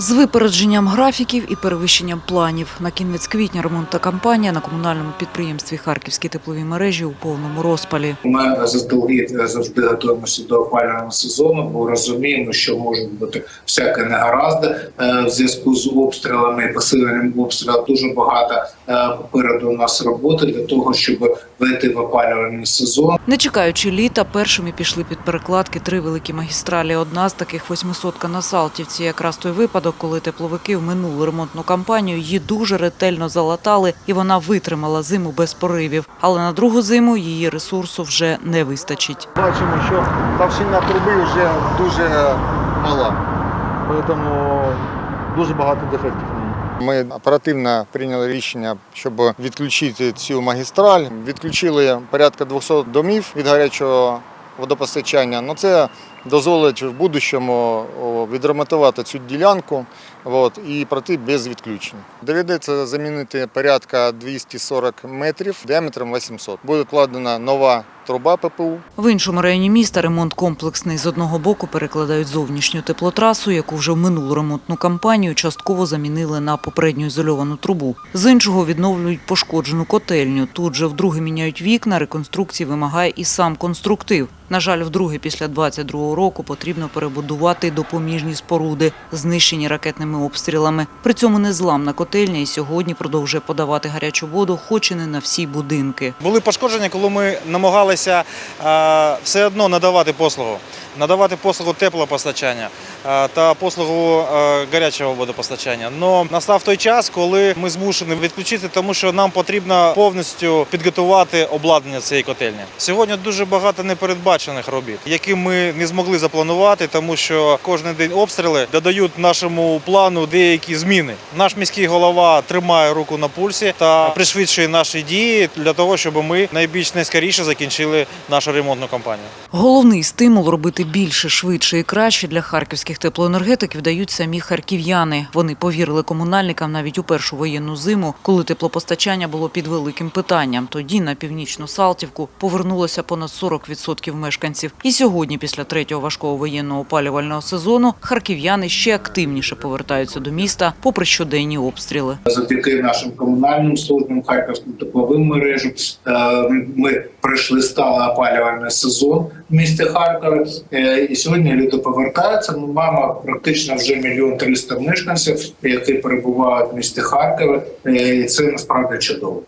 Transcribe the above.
З випередженням графіків і перевищенням планів на кінець квітня ремонтна кампанія на комунальному підприємстві Харківські теплові мережі у повному розпалі. Ми заздалегідь завжди готуємося до опалювального сезону, бо розуміємо, що можуть бути всякі негаразди е, в зв'язку з обстрілами посиленням обстрілів. Дуже багато е, попереду у нас роботи для того, щоб вийти в опалювальний сезон. Не чекаючи літа, першими пішли під перекладки три великі магістралі. Одна з таких восьмисотка на Салтівці. Якраз той випадок, коли тепловики в минулу ремонтну кампанію її дуже ретельно залатали, і вона витримала зиму без поривів. Але на другу зиму її ресурсу вже не вистачить. Бачимо, що товщина труби вже дуже мала. Тому дуже багато дефектів. Ми оперативно прийняли рішення, щоб відключити цю магістраль. Відключили порядка 200 домів від гарячого водопостачання. Ну, це дозволить в будущому відремонтувати цю ділянку от, і пройти без відключень. Доведеться замінити порядка 240 метрів діаметром 800. Буде вкладена нова труба ППУ. В іншому районі міста ремонт комплексний. З одного боку перекладають зовнішню теплотрасу, яку вже в минулу ремонтну кампанію частково замінили на попередню ізольовану трубу. З іншого відновлюють пошкоджену котельню. Тут же вдруге міняють вікна, реконструкції вимагає і сам конструктив. На жаль, вдруге після 22-го року потрібно перебудувати допоміжні споруди, знищені ракетними обстрілами. При цьому незламна котельня і сьогодні продовжує подавати гарячу воду, хоч і не на всі будинки. Були пошкодження, коли ми намагалися е, все одно надавати послугу. Надавати послугу теплопостачання е, та послугу е, гарячого водопостачання. Но настав той час, коли ми змушені відключити, тому що нам потрібно повністю підготувати обладнання цієї котельні. Сьогодні дуже багато непередбачених робіт, які ми не змогли запланувати, тому що кожен день обстріли додають нашому плану деякі зміни. Наш міський голова тримає руку на пульсі та пришвидшує наші дії для того, щоб ми найбільш найскоріше закінчили нашу ремонтну кампанію. Головний стимул робити більше, швидше і краще для харківських теплоенергетиків дають самі харків'яни. Вони повірили комунальникам навіть у першу воєнну зиму, коли теплопостачання було під великим питанням. Тоді на північну Салтівку повернулося понад 40% мешканців. І сьогодні, після третього важкого воєнного опалювального сезону, харків'яни ще активніше повертаються до міста, попри щоденні обстріли. Завдяки нашим комунальним службам, харківським тепловим мережам е, ми пройшли сталий опалювальний сезон в місті Харкові. Е, І сьогодні люди повертаються. Ми маємо практично вже мільйон триста мешканців, які перебувають в місті Харкові. Е, І це насправді чудово.